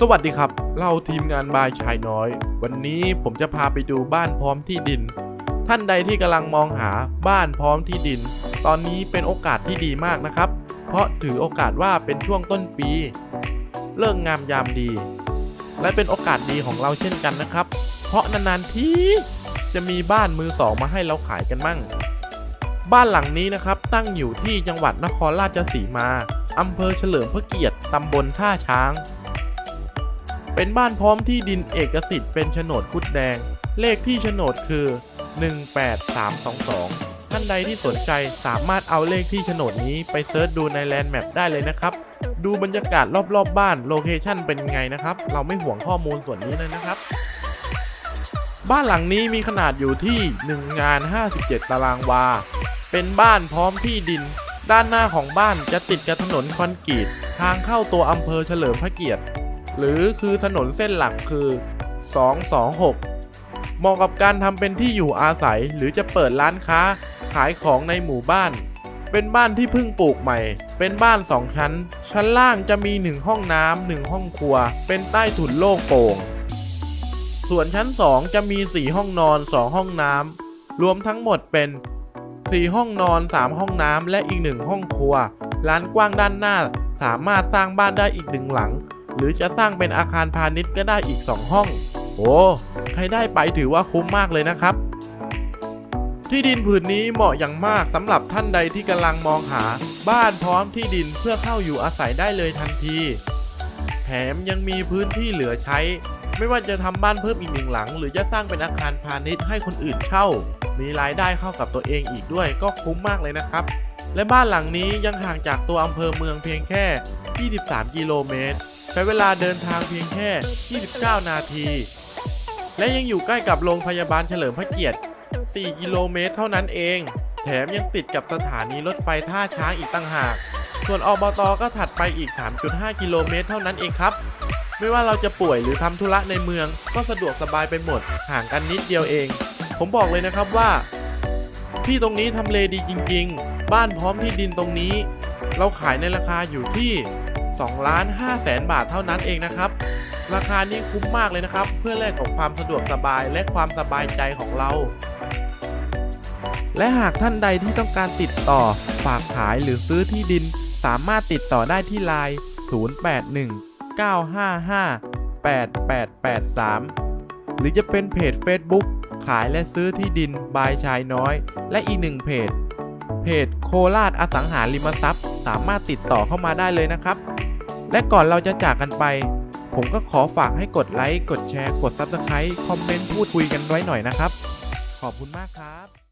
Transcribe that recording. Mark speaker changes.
Speaker 1: สวัสดีครับ เราทีมงานบายชายน้อย วันนี้ผมจะพาไปดูบ้านพร้อมที่ดิน ท่านใดที่กำลังมองหาบ้านพร้อมที่ดิน ตอนนี้เป็นโอกาสที่ดีมากนะครับ เพราะถือโอกาสว่าเป็นช่วงต้นปี เลิกงามยามดี และเป็นโอกาสดีของเราเช่นกันนะครับ เพราะนานๆทีจะมีบ้านมือสองมาให้เราขายกันมั่ง บ้านหลังนี้นะครับตั้งอยู่ที่จังหวัดนครราชสีมาอำเภอเฉลิมพระเกียรติตำบลท่าช้าง เป็นบ้านพร้อมที่ดินเอกสิทธิ์เป็นโฉนดคุดแดง เลขที่โฉนดคือ 18322 ท่านใดที่สนใจสามารถเอาเลขที่โฉนดนี้ไปเซิร์ชดูในแลนด์แมปได้เลยนะครับ ดูบรรยากาศรอบๆบบ้านโลเคชั่นเป็นไงนะครับ เราไม่ห่วงข้อมูลส่วนนี้เลยนะครับบ้านหลังนี้มีขนาดอยู่ที่ 1 งาน 57 ตารางวา เป็นบ้านพร้อมที่ดิน ด้านหน้าของบ้านจะติดกับถนนคอนกรีต ทางเข้าตัวอำเภอเฉลิมพระเกียรติ หรือคือถนนเส้นหลักคือ 226 เหมาะกับการทำเป็นที่อยู่อาศัยหรือจะเปิดร้านค้าขายของในหมู่บ้าน เป็นบ้านที่เพิ่งปลูกใหม่ เป็นบ้านสองชั้น ชั้นล่างจะมีหนึ่งห้องน้ำหนึ่งห้องครัว เป็นใต้ถุนโล่งโปร่ง ส่วนชั้น 2 จะมี 4 ห้องนอน 2 ห้องน้ำรวมทั้งหมดเป็น4ห้องนอน 3 ห้องน้ำ และอีก1ห้องครัว ร้านกว้างด้านหน้า สามารถสร้างบ้านได้อีกหนึ่งหลัง หรือจะสร้างเป็นอาคารพาณิชย์ก็ได้อีก 2 ห้อง โอ้ใครได้ไปถือว่าคุ้มมากเลยนะครับ ที่ดินผืนนี้เหมาะอย่างมากสำหรับท่านใดที่กำลังมองหา บ้านพร้อมที่ดินเพื่อเข้าอยู่อาศัยได้เลยทันที แถมยังมีพื้นที่เหลือใช้ ไม่ว่าจะทำบ้านเพิ่มอีกหนึ่งหลัง หรือจะสร้างเป็นอาคารพาณิชย์ให้คนอื่นเช่า มีรายได้เข้ากับตัวเองอีกด้วยก็คุ้มมากเลยนะครับและบ้านหลังนี้ยังห่างจากตัวอำเภอเมืองเพียงแค่ 23 กิโลเมตร ช้เวลาเดินทางเพียงแค่ 29 นาที และยังอยู่ใกล้กับโรงพยาบาลเฉลิมพระเกียรติ 4 กิโลเมตรเท่านั้นเอง แถมยังติดกับสถานีรถไฟท่าช้างอีกตั้งหาก ส่วนอบตก็ถัดไปอีก 3.5 กิโลเมตรเท่านั้นเองครับ ไม่ว่าเราจะป่วยหรือทำธุระในเมือง ก็สะดวกสบายไปหมด ห่างกันนิดเดียวเอง ผมบอกเลยนะครับว่า ที่ตรงนี้ทำเลดีจริง ๆ บ้านพร้อมที่ดินตรงนี้ เราขายในราคาอยู่ที่ 2ล้าน5แสนบาทเท่านั้นเองนะครับ ราคานี้คุ้มมากเลยนะครับ เพื่อแลกกับความสะดวกสบายและความสบายใจของเรา และหากท่านใดที่ต้องการติดต่อ ฝากขายหรือซื้อที่ดิน สามารถติดต่อได้ที่ไลน์ 081 955 8883 หรือจะเป็นเพจ Facebook ขายและซื้อที่ดินบายชายน้อย และอีกหนึ่งเพจ เพจโคราชอสังหาริมทรัพย์ สามารถติดต่อเข้ามาได้เลยนะครับ และก่อนเราจะจากกันไป ผมก็ขอฝากให้กดไลค์ กดแชร์ กด Subscribe คอมเมนต์พูดคุยกันไว้หน่อยนะครับ ขอบคุณมากครับ